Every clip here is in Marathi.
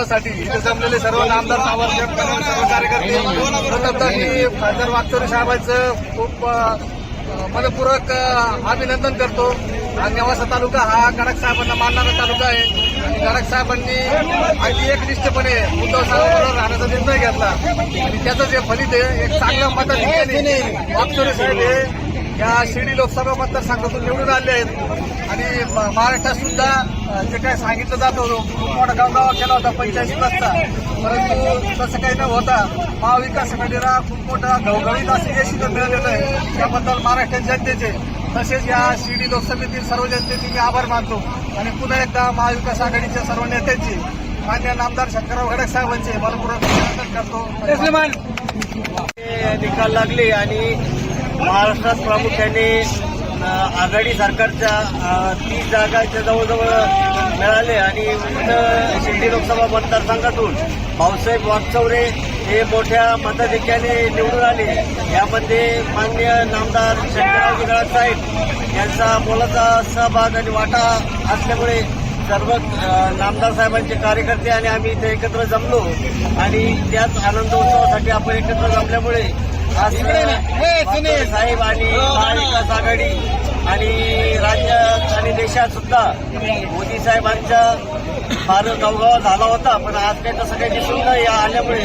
उत्सवासाठी इथे जमलेले सर्व नामदार पदाधिकारी, सर्व कार्यकर्ते. खासदार वागचोरे साहेबांचं खूप मनपूर्वक अभिनंदन करतो. आणि नेवासा तालुका हा गडाख साहेबांना मानणारा तालुका आहे. आणि गडाख साहेबांनी अगदी एकनिष्ठपणे उद्धव साहेबांबरोबर राहण्याचा निर्णय घेतला. आणि त्याचं जे फलित आहे एक चांगलं मताधिकारी वागचोरे साहेब हे या शिर्डी लोकसभा मतदारसंघातून निवडून आले आहेत. आणि महाराष्ट्रात सुद्धा जे काय सांगितलं जात होतं मोठा गावगावा केला होता पंच्याऐंशी वाजता. परंतु तसं काही न होता महाविकास आघाडीला खूप मोठा घवघवीत असं यश मिळालेलं आहे. त्याबद्दल महाराष्ट्राच्या जनतेचे तसेच या शिर्डी लोकसभेतील सर्व जनतेचे मी आभार मानतो. आणि पुन्हा एकदा महाविकास आघाडीच्या सर्व नेत्यांचे मान्य नामदार शंकरराव गडक साहेबांचे मनपूर्वक करतो. निकाल लागले आणि महाराष्ट्रात प्रामुख्याने आघाडी सरकारच्या तीस जागाच्या जवळजवळ मिळाले आणि विविध शिर्डी लोकसभा मतदारसंघातून भाऊसाहेब वागचौरे हे मोठ्या मताधिक्याने निवडून आले. यामध्ये मान्य नामदार शंकरराव गिराड साहेब यांचा मोलाचा सहभाग आणि वाटा असल्यामुळे सर्व नामदार साहेबांचे कार्यकर्ते आणि आम्ही इथे एकत्र जमलो आणि त्याच आनंदोत्सवासाठी आपण एकत्र जमल्यामुळे आज साहेब आणि महाविकास आघाडी आणि राज्यात आणि देशात सुद्धा मोदी साहेबांच्या फार गवगावा झाला होता पण आज काही तसं काही दिसून या आल्यामुळे.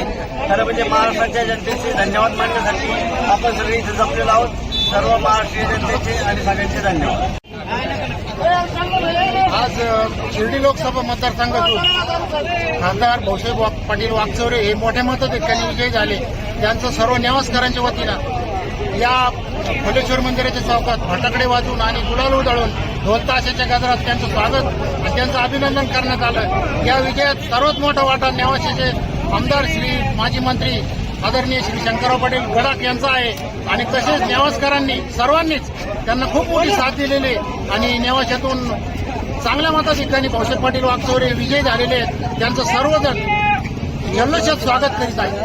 खरं म्हणजे महाराष्ट्राच्या जनतेचे धन्यवाद मानण्यासाठी आपण सगळे इथे जमलेलो आहोत. सर्व महाराष्ट्रीय जनतेचे आणि सगळ्यांचे धन्यवाद. आज शिर्डी लोकसभा मतदारसंघातून खासदार भाऊसाहेब वा पाटील वागचौरे हे मोठ्या मताधिक्याने विजयी झाले. त्यांचं सर्व नेवासकरांच्या वतीनं या फलेश्वर मंदिराच्या चौकात फटाकडे वाजवून आणि गुलाल उधळून ढोलताशाच्या गजरात त्यांचं स्वागत आणि त्यांचं अभिनंदन करण्यात आलं. या विजयात सर्वात मोठा वाटा नेवाशीचे आमदार श्री माजी मंत्री आदरणीय श्री शंकरराव पाटील गडाख यांचा आहे. आणि तसेच नेवासकरांनी सर्वांनीच त्यांना खूप मोठी साथ दिलेली आणि नेवाशातून चांगल्या मताच्या ठिकाणी कौशल पाटील वागचौरे विजयी झालेले आहेत. त्यांचं सर्वजण जल्लोषात स्वागत करीत आहेत.